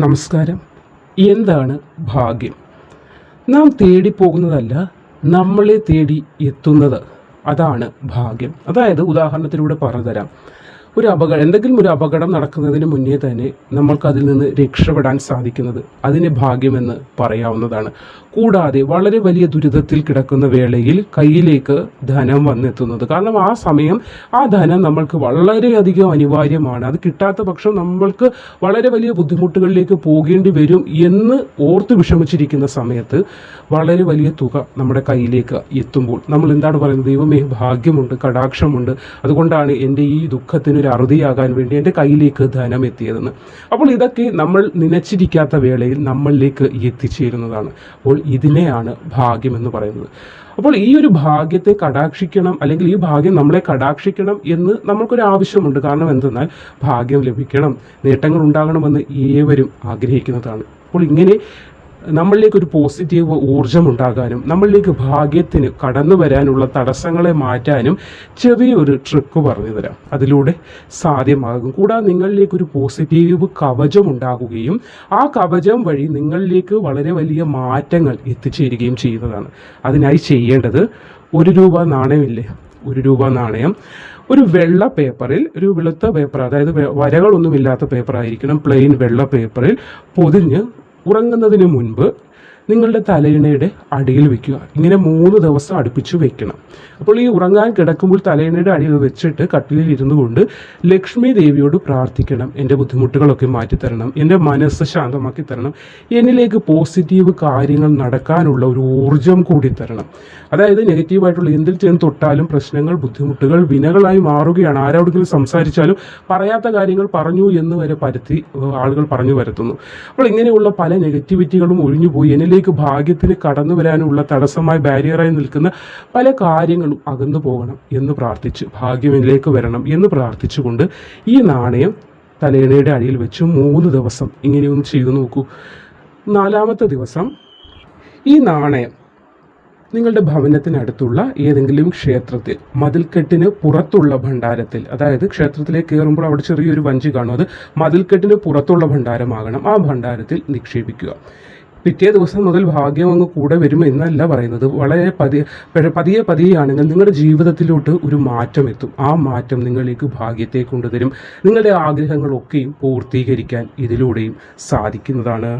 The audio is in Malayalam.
നമസ്കാരം. എന്താണ് ഭാഗ്യം? നാം തേടി പോകുന്നതല്ല നമ്മളെ തേടി എത്തുന്നത്. അതാണ് ഭാഗ്യം. അതായത് ഉദാഹരണത്തിലൂടെ പറഞ്ഞുതരാം. ഒരു അപകടം എന്തെങ്കിലും ഒരു അപകടം നടക്കുന്നതിന് മുന്നേ തന്നെ നമ്മൾക്ക് അതിൽ നിന്ന് രക്ഷപ്പെടാൻ സാധിക്കുന്നത് അതിന് ഭാഗ്യമെന്ന് പറയാവുന്നതാണ്. കൂടാതെ വളരെ വലിയ ദുരിതത്തിൽ കിടക്കുന്ന വേളയിൽ കയ്യിലേക്ക് ധനം വന്നെത്തുന്നത്. കാരണം ആ സമയം ആ ധനം നമ്മൾക്ക് വളരെയധികം അനിവാര്യമാണ്. അത് കിട്ടാത്ത പക്ഷം നമ്മൾക്ക് വളരെ വലിയ ബുദ്ധിമുട്ടുകളിലേക്ക് പോകേണ്ടി വരും എന്ന് ഓർത്ത് വിഷമിച്ചിരിക്കുന്ന സമയത്ത് വളരെ വലിയ തുക നമ്മുടെ കയ്യിലേക്ക് എത്തുമ്പോൾ നമ്മൾ എന്താണ് പറയുന്നത്? ദൈവമേ ഭാഗ്യമുണ്ട് കടാക്ഷമുണ്ട്. അതുകൊണ്ടാണ് എന്റെ ഈ ദുഃഖത്തിന് ഒരു അറുതിയാകാൻ വേണ്ടി എന്റെ കയ്യിലേക്ക് ധനം എത്തിയതെന്ന്. അപ്പോൾ ഇതൊക്കെ നമ്മൾ നനച്ചിരിക്കാത്ത വേളയിൽ നമ്മളിലേക്ക് എത്തിച്ചേരുന്നതാണ്. അപ്പോൾ ഇതിനെയാണ് ഭാഗ്യം എന്ന് പറയുന്നത്. അപ്പോൾ ഈ ഒരു ഭാഗ്യത്തെ കടാക്ഷിക്കണം അല്ലെങ്കിൽ ഈ ഭാഗ്യം നമ്മളെ കടാക്ഷിക്കണം എന്ന് നമുക്കൊരു ആവശ്യമുണ്ട്. കാരണം എന്തെന്നാൽ ഭാഗ്യം ലഭിക്കണം നേട്ടങ്ങൾ ഉണ്ടാകണമെന്ന് ഏവരും ആഗ്രഹിക്കുന്നതാണ്. അപ്പോൾ ഇങ്ങനെ നമ്മളിലേക്ക് ഒരു പോസിറ്റീവ് ഊർജം ഉണ്ടാകാനും നമ്മളിലേക്ക് ഭാഗ്യത്തിന് കടന്നു വരാനുള്ള തടസ്സങ്ങളെ മാറ്റാനും ചെറിയൊരു ട്രിക്ക് പറഞ്ഞു തരാം. അതിലൂടെ സാധ്യമാകും. കൂടാതെ നിങ്ങളിലേക്ക് ഒരു പോസിറ്റീവ് കവചം ഉണ്ടാകുകയും ആ കവചം വഴി നിങ്ങളിലേക്ക് വളരെ വലിയ മാറ്റങ്ങൾ എത്തിച്ചേരുകയും ചെയ്യുന്നതാണ് അതിനായി ചെയ്യേണ്ടത് ഒരു രൂപ നാണയമില്ലേ? ഒരു രൂപ നാണയം. ഒരു വെള്ള പേപ്പറിൽ ഒരു വെളുത്ത പേപ്പർ അതായത് വരകളൊന്നുമില്ലാത്ത പേപ്പർ ആയിരിക്കണം പ്ലെയിൻ വെള്ള പേപ്പറിൽ പൊതിഞ്ഞ് ഉറങ്ങുന്നതിന് മുൻപ് നിങ്ങളുടെ തലയിണയുടെ അടിയിൽ വെക്കുക. ഇങ്ങനെ മൂന്ന് ദിവസം അടുപ്പിച്ച് വെക്കണം. അപ്പോൾ ഈ ഉറങ്ങാൻ കിടക്കുമ്പോൾ തലയിണയുടെ അടിയിൽ വെച്ചിട്ട് കട്ടിലിൽ ഇരുന്നു കൊണ്ട് ലക്ഷ്മി ദേവിയോട് പ്രാർത്ഥിക്കണം. എന്റെ ബുദ്ധിമുട്ടുകളൊക്കെ മാറ്റിത്തരണം. എന്റെ മനസ്സ് ശാന്തമാക്കി തരണം. എന്നിലേക്ക് പോസിറ്റീവ് കാര്യങ്ങൾ നടക്കാനുള്ള ഒരു ഊർജം കൂടി തരണം. അതായത് നെഗറ്റീവായിട്ടുള്ള എന്തിൽ ചെന്ന് തൊട്ടാലും പ്രശ്നങ്ങൾ ബുദ്ധിമുട്ടുകൾ വിനകളായി മാറുകയാണ്. ആരോടെങ്കിലും സംസാരിച്ചാലും പറയാത്ത കാര്യങ്ങൾ പറഞ്ഞു എന്ന് വരെ പരത്തി ആളുകൾ പറഞ്ഞു വരുത്തുന്നു അപ്പോൾ ഇങ്ങനെയുള്ള പല നെഗറ്റിവിറ്റികളും ഒഴിഞ്ഞു പോയി എന്നിലേക്ക് ഭാഗ്യത്തിന് കടന്നു വരാനുള്ള തടസ്സമായി ബാരിയറായി നിൽക്കുന്ന പല കാര്യങ്ങളും അകന്നു പോകണം എന്ന് പ്രാർത്ഥിച്ച് ഭാഗ്യമിലേക്ക് വരണം എന്ന് പ്രാർത്ഥിച്ചുകൊണ്ട് ഈ നാണയം തലേണയുടെ അടിയിൽ വെച്ച് മൂന്ന് ദിവസം ഇങ്ങനെയൊന്ന് ചെയ്തു നോക്കൂ. നാലാമത്തെ ദിവസം ഈ നാണയം നിങ്ങളുടെ ഭവനത്തിനടുത്തുള്ള ഏതെങ്കിലും ക്ഷേത്രത്തിൽ മതിൽക്കെട്ടിന് പുറത്തുള്ള ഭണ്ഡാരത്തിൽ അതായത് ക്ഷേത്രത്തിലേക്ക് കയറുമ്പോൾ അവിടെ ചെറിയൊരു വഞ്ചി കാണും. അത് മതിൽക്കെട്ടിന് പുറത്തുള്ള ഭണ്ഡാരമാകണം. ആ ഭണ്ഡാരത്തിൽ നിക്ഷേപിക്കുക. പിറ്റേ ദിവസം മുതൽ ഭാഗ്യം അങ്ങ് കൂടെ വരും എന്നല്ല പറയുന്നത്. വളരെ പതിയെ പതിയെ പതിയെയാണെങ്കിൽ നിങ്ങളുടെ ജീവിതത്തിലോട്ട് ഒരു മാറ്റം എത്തും. ആ മാറ്റം നിങ്ങളിലേക്ക് ഭാഗ്യത്തെ കൊണ്ടുതരും. നിങ്ങളുടെ ആഗ്രഹങ്ങളൊക്കെയും പൂർത്തീകരിക്കാൻ ഇതിലൂടെയും സാധിക്കുന്നതാണ്.